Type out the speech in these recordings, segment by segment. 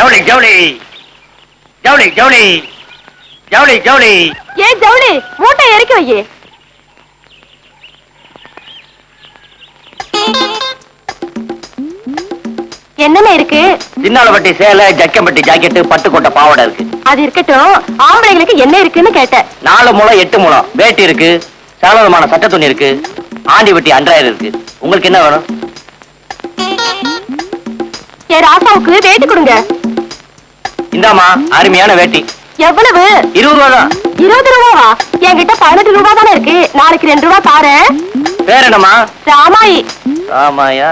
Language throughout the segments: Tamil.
ஜவுளி ஜவுளி. ஜவுளி ஜவுளி. ஜவுளி ஜவுளி. ஏன் ஜவுளி மூட்டை இறக்கி வை. என்னென்ன இருக்கு? சின்னாலப்பட்டி சேலை ஜக்கம்பட்டி ஜாக்கெட்டு பட்டுக்கோட்டை பாவாடை இருக்கு. அது இருக்கட்டும். ஆம்பளைங்களுக்கு என்ன இருக்குன்னு கேட்டேன். நாலு முழம் எட்டு முழம் வேட்டி இருக்கு. சகலவிதமான சட்ட துணி இருக்கு. ஆண்டி வெட்டி அன்றாயிரம் இருக்கு. உங்களுக்கு என்ன வேணும்? என் ராசாவுக்கு வேட்டி கொடுங்க. இந்தாமா அருமையான வேட்டி. எவ்வளவு? இருபது ரூபா தான். இருபது ரூபாவா? என்கிட்ட பதினெட்டு ரூபா தானே இருக்கு. நாளைக்கு ரெண்டு ரூபா தாரேன் பேர் என்னம்மா? ராமாயி. ஆமாயா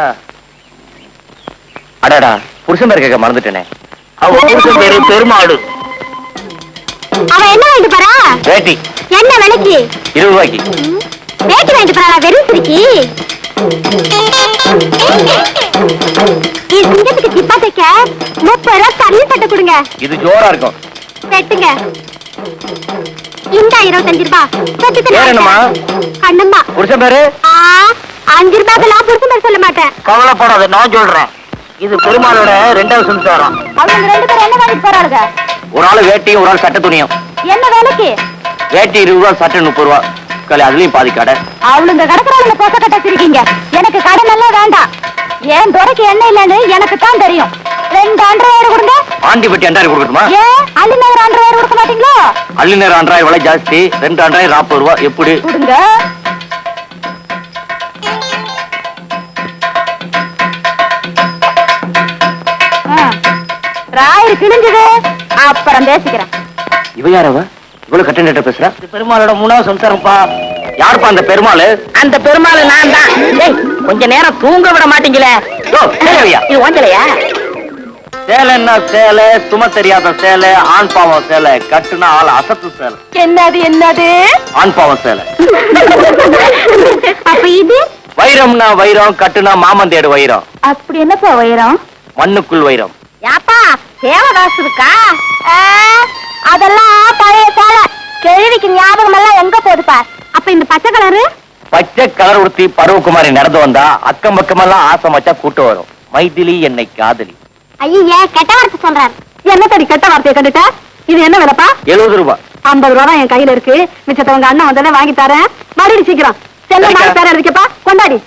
அடடா புருஷன் பேர் கேட்க மறந்துட்டேனே. அவ புருஷன் பேரு பெருமாடு. அவன் என்ன வாங்கிட்டு போறா? வேட்டி. என்ன விலைக்கு? இருபது ரூபாய்க்கு. வேட்டி வாங்கிட்டு போறா வெறும் சிரிக்கி கொடுங்க இது ஜோரா இருக்கும். வெட்டுங்க இந்த இருபத்தஞ்சு ரூபா. சொத்துக்கு பேர் என்னம்மா? கண்ணம்மா புருஷன் பேரு? அஞ்சு ரூபாய்க்கெல்லாம் புருஷன் பேர் சொல்ல மாட்டேன். கவலைப்படாத நான் சொல்றேன். இது பெருமாளோட ரெண்டாவது சம்சாரம் அவங்க ரெண்டு பேரும் என்ன வாங்கிட்டு போறாளுங்க? ஒரு ஆள் வேட்டியும் ஒரு ஆள் சட்ட துணியும். என்ன வேலைக்கு? வேட்டி இருபது ரூபா சட்டை முப்பது ரூபா. கலை அதுலயும் பாதி கடை. அவளுங்க கடற்கரையில போக்க கட்ட வச்சிருக்கீங்க எனக்கு கடன் எல்லாம் வேண்டாம். ஏன் துறைக்கு என்ன இல்லைன்னு எனக்கு தான் தெரியும். ரெண்டு அண்டர்வேர் கொடுங்க. ஆண்டி வெட்டி அண்டாயிரம் கொடுக்கட்டுமா? ஏன் அள்ளி நகர் அண்டர்வேர் கொடுக்க மாட்டீங்களோ? அள்ளி நேரம் அண்டாயிரம் விலை ஜாஸ்தி ரெண்டு அண்டாயிரம் நாற்பது ரூபா எப்படி? கொடுங்க. ஆ, ராயர் கிழிஞ்சது. அப்புறம் பேசிக்கிறேன். இவ யாரவ? இவ்வளவு கட்ட பேசுறா? பெருமாளோட மூணாவது சம்சாரம்ப்பா யாருப்பா அந்த பெருமாள்? அந்த பெருமாள் நான் தான் ஏய், கொஞ்ச நேரம் தூங்க விட மாட்டீங்களே? இது ஓஞ்சலையா? சேலைன்னா சேலை சும தெரியாத சேலை ஆண் பாவம் சேலை கட்டுனா ஆள் அசத்து சேலை. என்னது என்னது? ஆண் பாவம் சேலை. அப்ப இது? வைரம்னா வைரம் கட்டுனா மாமந்தேடு வைரம். அப்படி என்னப்பா உயரம் மண்ணுக்குள் வைரம். யாப்பா தேவதாஸ் இருக்கா? அதெல்லாம் பழைய சேலை. கேள்விக்கு ஞாபகம் எல்லாம் எங்க போகுதுப்பா அப்ப இந்த பச்சை கலரு? பச்சை கலர் உடுத்தி பருவகுமாரி நடந்து வந்தா அக்கம் பக்கமெல்லாம் ஆசை மச்சா கூட்டு வரும். மைதிலி என்னை காதலி. ஐயே கெட்ட வார்த்தை சொல்றாரு. என்ன தடி கெட்ட வார்த்தையை கண்டுட்ட? இது என்ன விலைப்பா? எழுபது ரூபாய் ஐம்பது ரூபா தான் என் கையில இருக்கு. மிச்சத்தை உங்க அண்ணன் வந்ததை வாங்கி தரேன். மறுபடி சீக்கிரம். செல்ல. வாங்கி தரேன் இருக்கேப்பா கொண்டாடி.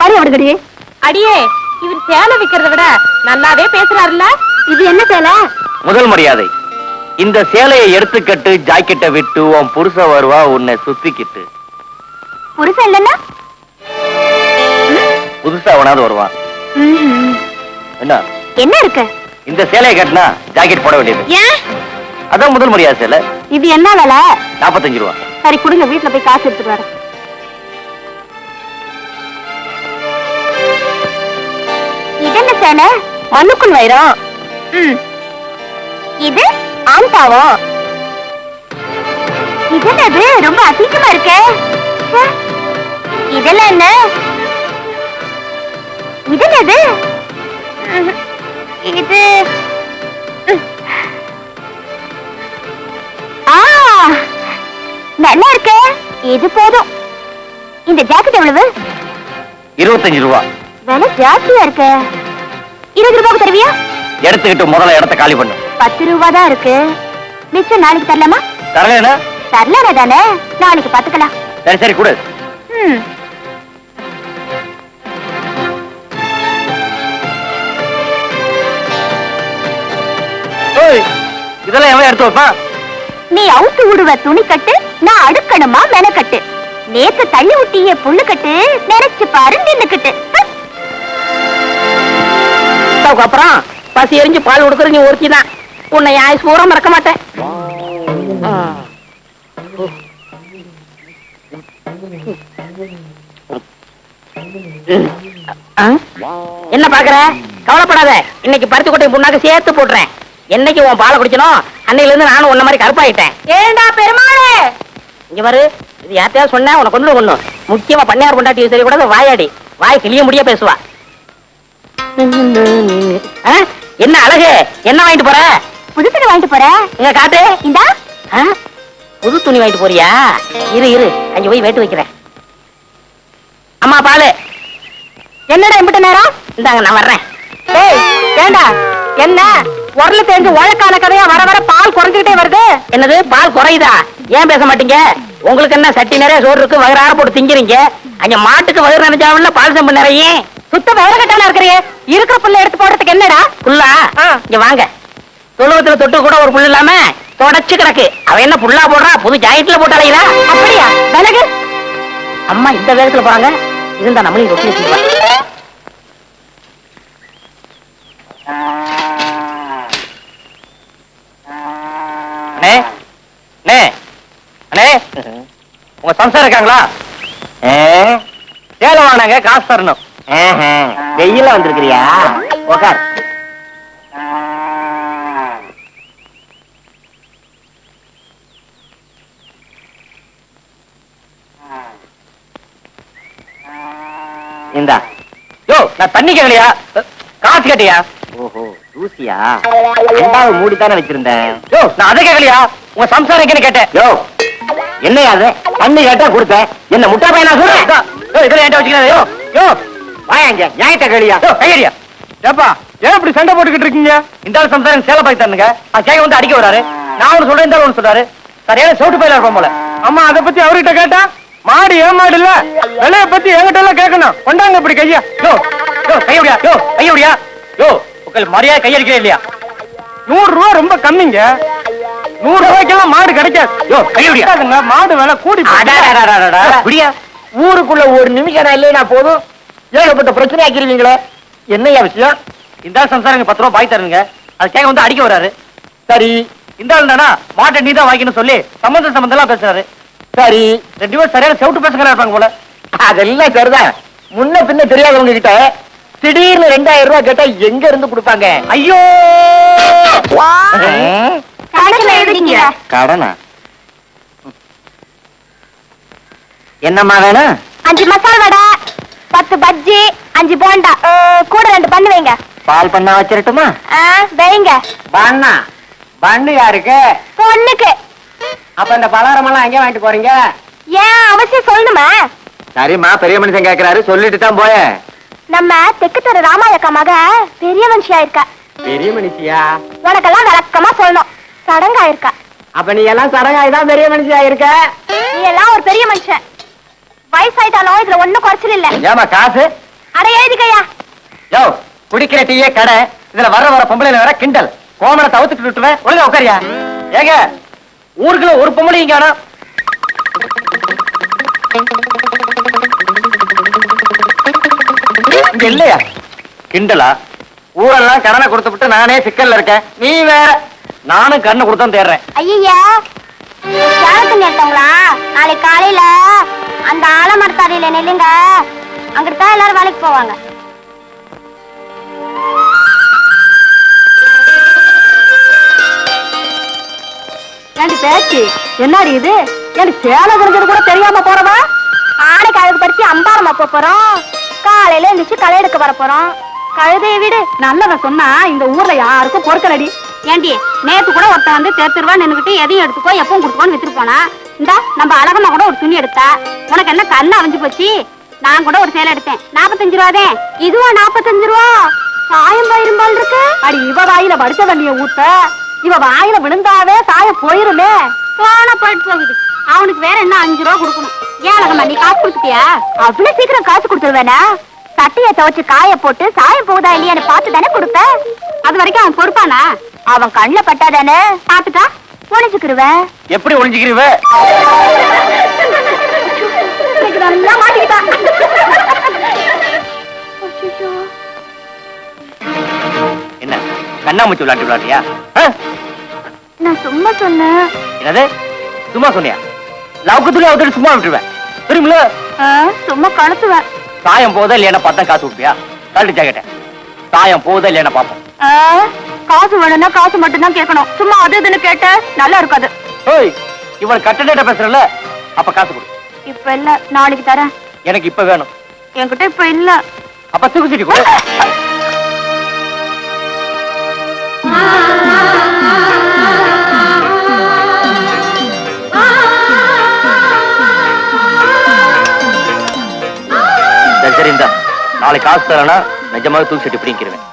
படி அப்படிக்கடி அடியே இவர் சேலை விக்கிறத விட நல்லாவே பேசுறாருல்ல. இது என்ன சேலை? முதல் மரியாதை. இந்த சேலையை எடுத்துக்கட்டு ஜாக்கெட்டை விட்டு உன் புருஷ வருவா உன்னை சுத்திக்கிட்டு. புருஷன் இல்லைன்னா? புதுசா அவனாவது வருவான். என்ன? என்ன இருக்கு? இந்த சேலையை கட்டினா ஜாக்கெட் போட வேண்டியது. ஏன்? அதான் முதல் மரியாதை சேலை. இது என்ன விலை? நாற்பத்தஞ்சு ரூபா. சரி கொடுங்க வீட்டுல போய் காசு எடுத்துட்டு வரேன். இது என்ன சேலை? மண்ணுக்குள் வைரம். ம். இது ஆண் பாவம் இது என்னது? ரொம்ப அசிங்கமா இருக்கே. இதெல்லாம் என்ன? இது என்னது. இது நல்லா இருக்கே. இது போதும். இந்த ஜாக்கெட் எவ்வளவு? இருபத்தஞ்சு ரூபா. விலை ஜாஸ்தியா இருக்கு. இருபது ரூபாய்க்கு தருவியா? எடுத்துக்கிட்டு முதல்ல இடத்த காலி பண்ணு. பத்து ரூபா தான் இருக்கு. மிச்சம் நாளைக்கு தரலாமா? தரலைன்னா தரலானே தானே. நாளைக்கு பாத்துக்கலாம் சரி சரி கொடு. ம். இதெல்லாம் எவன் எடுத்து வைப்பான்? நீ அவுத்து விடுவ துணி கட்டு நான் அடுக்கணுமா மெனக்கட்டு? நேத்து தள்ளி விட்டிய புல்லு கட்டு நினைச்சு பாரு நின்னுக்கிட்டு அப்புறம் பசி எரிஞ்சு பால் கொடுக்குற நீ ஒருத்தி தான் உன்னை ஆயுஸ் பூரா மறக்க மாட்டேன். ஆ? என்ன பாக்குற கவலைப்படாத. இன்னைக்கு பருத்தி கொட்டை புண்ணாக்கு சேர்த்து போட்டுறேன். என்னைக்கு உன் பாலை குடிச்சனோ அன்னையில இருந்து நானும் உன்ன மாதிரி கருப்பாயிட்டேன். ஏண்டா பெருமாளே? இங்க பாரு இது யார்ட்டையாவது சொன்னா உனக்கு கொண்டு ஒண்ணு முக்கியமா பண்ணையார் கொண்டாட்டி சரி கூட வாயாடி. வாய் கிளிய முடிய பேசுவா? என்ன அழகு? என்ன வாங்கிட்டு போற? புது துணி வாங்கிட்டு போறேன் இங்க காட்டு. இந்தா? புது துணி வாங்கிட்டு போறியா? இரு இரு. அங்க போய் வேட்டு வைக்கிறேன். அம்மா பாலு. என்னடா இம்பிட்ட நேரம்? இந்தாங்க நான் வர்றேன். ஏய் ஏண்டா? என்ன? உரல தெரிஞ்சு உழக்கான கதையா வர வர பால் குறைஞ்சுக்கிட்டே வருது? என்னது? பால் குறையுதா? ஏன் பேச மாட்டீங்க? உங்களுக்கு என்ன சட்டி நிறைய சோறு இருக்கு? வயிறார போட்டு திங்கிறீங்க. அங்க மாட்டுக்கு வயிறு நினைச்சாவில்ல பால் செம்பு நிறைய. சுத்த வேறகட்டான இருக்கிறியே. இருக்கிற புள்ள எடுத்து போடுறதுக்கு என்னடா? புல்லா. இங்க வாங்க. தொழுவத்துல தொட்டு கூட ஒரு புல் இல்லாம தொடச்சு கிடக்கு. அவ என்ன புல்லா போடுறா? புது ஜாக்கெட்ல போட்டு அலையிறா அப்படியா? விலகு. அம்மா இந்த வேகத்துல போறாங்க. இருந்தா நம்மளையும் ரொட்டி வச்சுக்கலாம் அண்ணே அண்ணே அண்ணே உங்க சம்சாரம் இருக்காங்களா? சேலை வாங்கினாங்க காசு தரணும். வெயில வந்திருக்கிறியா? உக்கார். இந்தா. யோ நான் தண்ணி கேட்கலையா காசு கேட்டியா? ஓஹோ தூசியா? ரெண்டாவது மூடி தானே வச்சிருந்தேன். யோ நான் அதை கேட்கலையா உங்க சம்சாரம் கேட்டேன். யோ என்னையா அது தண்ணி கேட்டா கொடுத்தேன் என்ன முட்டா பையனா சொல்றேன் யோ இதெல்லாம் என்கிட்ட வச்சுக்கிறேன் யோ யோ. வாங்க ஞாயிட்ட கேளியா? கையடியா ஏப்பா ஏன் இப்படி சண்டை போட்டுக்கிட்டு இருக்கீங்க? இந்த ஆள் சம்சாரம் சேலை பாக்கி தரணுங்க. கேட்க வந்து அடிக்க வராரு. நான் ஒன்று சொல்றேன் இந்த ஒன்று சொல்றாரு. சரியான சோட்டு பயில இருப்போம் போல. அம்மா அத பத்தி அவர்கிட்ட கேட்டா? மாடு ஏன் மாடு இல்ல? விலைய பத்தி என்கிட்ட எல்லாம் கேட்கணும். கொண்டாங்க இப்படி கையா. யோ யோ கையடியா யோ கையடியா யோ உங்கள் மரியாதை கையடிக்கிறே இல்லையா? நூறு ரூபா ரொம்ப கம்மிங்க. நூறு ரூபாய்க்கெல்லாம் மாடு கிடைக்காது. மாடு விலை கூடி ஊருக்குள்ள ஒரு நிமிஷம் இல்லைனா போதும். ஏகப்பட்ட பிரச்சனை ஆக்கிருவீங்களே என்னையா விஷயம்? இந்த சம்சாரங்க பத்து ரூபா பாய் தருங்க அது கேட்க வந்து அடிக்க வராரு சரி. இந்த ஆள் தானா மாட்டை நீ தான் வாங்கின்னு சொல்லி சம்பந்த சம்பந்தம் எல்லாம் பேசுறாரு. சரி. ரெண்டு பேரும் சரியான செவிட்டு பேசுகிறா இருப்பாங்க போல. அதெல்லாம் சரிதான். முன்ன பின்ன தெரியாதவங்க கிட்ட திடீர்னு ரெண்டாயிரம் ரூபாய் கேட்டா எங்க இருந்து கொடுப்பாங்க? ஐயோ! கணக்குல எழுதிங்க. கடனா? என்னம்மா வேணும்? அஞ்சு மசால் வடை பத்து பஜ்ஜி அஞ்சு போண்டா. கூட ரெண்டு பண்ணு வைங்க. பால் பண்ணா வச்சிரட்டுமா? ஆ, வைங்க. பண்ணா. பண்ணு யாருக்கு? பொண்ணுக்கு. அப்ப இந்த பலகாரம் எல்லாம் எங்க வாங்கிட்டு போறீங்க? ஏன் அவசியம் சொல்லணுமா? சரிம்மா பெரிய மனுஷன் கேக்குறாரு. சொல்லிட்டு தான் போயேன். நம்ம தெக்கு தெரு ராமாயக்கா மக பெரிய மனுஷியா இருக்கா? பெரிய மனுஷியா? உனக்கெல்லாம் விளக்கமா சொல்லணும். சடங்கா இருக்கா அப்ப நீ எல்லாம் சடங்காய் தான் பெரிய மனுஷியா இருக்க? நீ எல்லாம் ஒரு பெரிய மனுஷன். வயசாயிட்டாலும் இதுல ஒண்ணும் குறைச்சல் இல்ல. ஏமா காசு? அட எழுதிக்கையா. யோ குடிக்கிற டீயே கடை. இதுல வர வர பொம்பளைல வேற கிண்டல். கோமனை தவிர்த்துட்டு விட்டுருவேன் ஒழுங்கா உட்காரியா ஏங்க ஊருக்குள்ள ஒரு பொம்பளை இங்க ஆனா இங்க இல்லையா? கிண்டலா? ஊரெல்லாம் கடனை கொடுத்துவிட்டு நானே சிக்கல்ல இருக்கேன். நீ வேற. நானும் கண்ணு கொடுத்தான் தேடுறேன். ஐயா யாருக்கு நேர்த்தவங்களா நாளைக்கு காலையில அந்த ஆலமரத்தாரியில நில்லுங்க. அங்கிட்டு தான் எல்லாரும் வேலைக்கு போவாங்க. ஏண்டி பேச்சு? என்னடி இது? எனக்கு சேலை தெரிஞ்சது கூட தெரியாம போறவா ஆடைக்கு அழகு பறிச்சு அம்பாரமா போப் போறோம். காலையில எழுந்திரிச்சு களை எடுக்க வர போறோம். கழுதைய விடு. நல்லவன் சொன்னா இந்த ஊர்ல யாருக்கும் பொறுக்கலடி. ஏண்டி நேத்து கூட ஒருத்தன் வந்து தேர்த்துருவா நின்றுக்கிட்டு எதையும் எடுத்துக்கோ எப்பவும் கொடுத்துக்கோன்னு வித்துட்டு போனா. இந்த நம்ம அழகமா கூட ஒரு துணி எடுத்தா. உனக்கு என்ன கண்ணு அவிஞ்சு போச்சு? நான் கூட ஒரு சேலை எடுத்தேன். நாற்பத்தஞ்சு ரூபாதே இதுவா நாற்பத்தஞ்சு ரூபா? சாயம் பயிரும்பால் இருக்கு. அடி இவ வாயில வடிச்ச தண்ணிய ஊத்த. இவ வாயில விழுந்தாவே சாய போயிருமே. போன போயிட்டு போகுது. அவனுக்கு வேற என்ன அஞ்சு ரூபா கொடுக்கணும்? ஏன் அழகம்மா நீ காசு கொடுத்துட்டியா? அவ்வளவு சீக்கிரம் காசு கொடுத்துருவேனா? சட்டைய துவச்சு காய போட்டு சாயம் போகுதா இல்லையான்னு பார்த்து தானே கொடுப்ப? அது வரைக்கும் அவன் பொறுப்பானா? அவன் கண்ணுல பட்டாதானே? பார்த்துட்டா ஒளிச்சுக்கிருவேன் எப்படி ஒளிஞ்சுக்கிறீவ நல்லா மாட்டிக்கிட்டான் அச்சச்சோ. என்ன கண்ணாமூச்சி விளையாட்டு விளையாட்டியா நான் சும்மா சொன்னேன். என்னது? சும்மா சொன்னியா? லவுக்கு துணி அவுத்து சும்மா விட்டுருவேன் தெரியுமில்ல? ஆ, சும்மா கழுத்துவேன் சாயம் போதா இல்லையா பார்த்தா காசு கொடுப்பியா? கழட்டு ஜாக்கெட்டை சாயம் போதா இல்லையா பார்ப்போம். ஆ, காசு வேணும்னா காசு மட்டும் தான் கேட்கணும். சும்மா அது இதுன்னு கேட்ட நல்லா இருக்காது. ஓய் இவன் கட்டணேட்ட பேசுறல அப்ப காசு கொடு. இப்ப இல்ல நாளைக்கு தரேன். எனக்கு இப்ப வேணும். என்கிட்ட இப்ப இல்ல. அப்ப தூக்குச்சிட்டு கொடு. சரி சரி இந்தா. நாளைக்கு காசு தரேன்னா நிஜமாக தூக்கி சட்டி பிடிங்கிருவேன்.